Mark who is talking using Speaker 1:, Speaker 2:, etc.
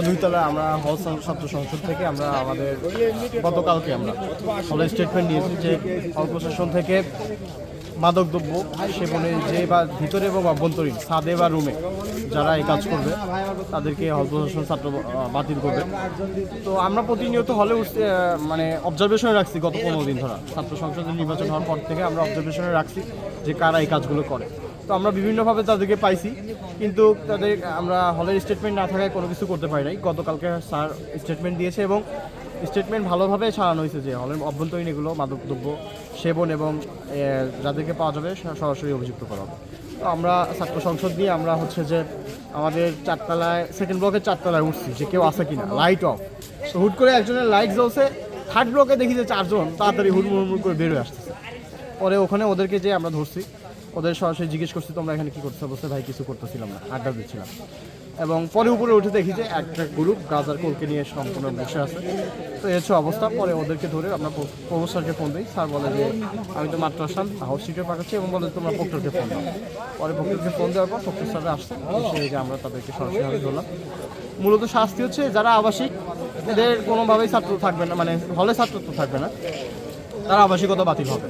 Speaker 1: আমরা দুইতলা আমরা হল ছাত্র সংসদ থেকে আমরা আমাদের গতকালকে আমরা হলে স্টেটমেন্ট দিয়েছি যে হল প্রশাসন থেকে মাদকদ্রব্য সেবনে যে বা ভিতরে এবং অভ্যন্তরীণ ছাদে বা রুমে যারা এই কাজ করবে তাদেরকে হল প্রশাসন ছাত্র বাতিল করবে। তো আমরা প্রতিনিয়ত হলে উঠতে, মানে অবজারভেশনে রাখছি গত পনেরো দিন ধরা। ছাত্র সংসদের নির্বাচন হওয়ার পর থেকে আমরা অবজারভেশনে রাখছি যে কারা এই কাজগুলো করে। তো আমরা বিভিন্নভাবে তাদেরকে পাইছি, কিন্তু তাদের, আমরা হলের স্টেটমেন্ট না থাকায় কোনো কিছু করতে পারি নাই। গতকালকে স্যার স্টেটমেন্ট দিয়েছে এবং স্টেটমেন্ট ভালোভাবে সারানো হয়েছে যে হলের অভ্যন্তরীণ এগুলো, মাদকদ্রব্য, সেবন এবং যাদেরকে পাওয়া যাবে সরাসরি অভিযুক্ত করা হবে। তো আমরা ছাত্র সংসদ দিয়ে আমরা হচ্ছে যে আমাদের চারতলায় সেকেন্ড ব্লকের চারতলায় উঠছি যে কেউ আছে কিনা লাইট অফ তো হুট করে একজনের লাইট জ্বলছে থার্ড ব্লকে দেখি যে চারজন তাড়াতাড়ি হুড়মুড় হুড়মুড় করে বের হয়ে আসতেছে। পরে ওখানে ওদেরকে যে আমরা ধরছি ওদের সরাসরি জিজ্ঞেস করছি, তোমরা এখানে কি করছ বলছে ভাই, কিছু করতেছিলাম না, আড্ডা দিচ্ছিলাম। এবং পরে উপরে উঠে দেখি যে একটা গ্রুপ গাজার কোলকে নিয়ে সম্পূর্ণ বসে আছে। তো হচ্ছে অবস্থা, পরে ওদেরকে ধরে আমরা প্র- প্রভোস্ট স্যারকে ফোন দিই। স্যার বলে যে, আমি তো মাত্র আসলাম হাউস সিটে পাঠাচ্ছি এবং বলে তোমরা প্রক্টরকে ফোন দাও। পরে প্রক্টরকে ফোন দেওয়ার পর প্রক্টর স্যার আসছে। এসে এই যে আমরা তাদেরকে সরাসরি ধরলাম মূলত শাস্তি হচ্ছে, যারা আবাসিক, এদের কোনোভাবেই ছাত্র থাকবে না মানে হলে ছাত্রত্ব থাকবে না, তারা আবাসিকতা বাতিল হবে।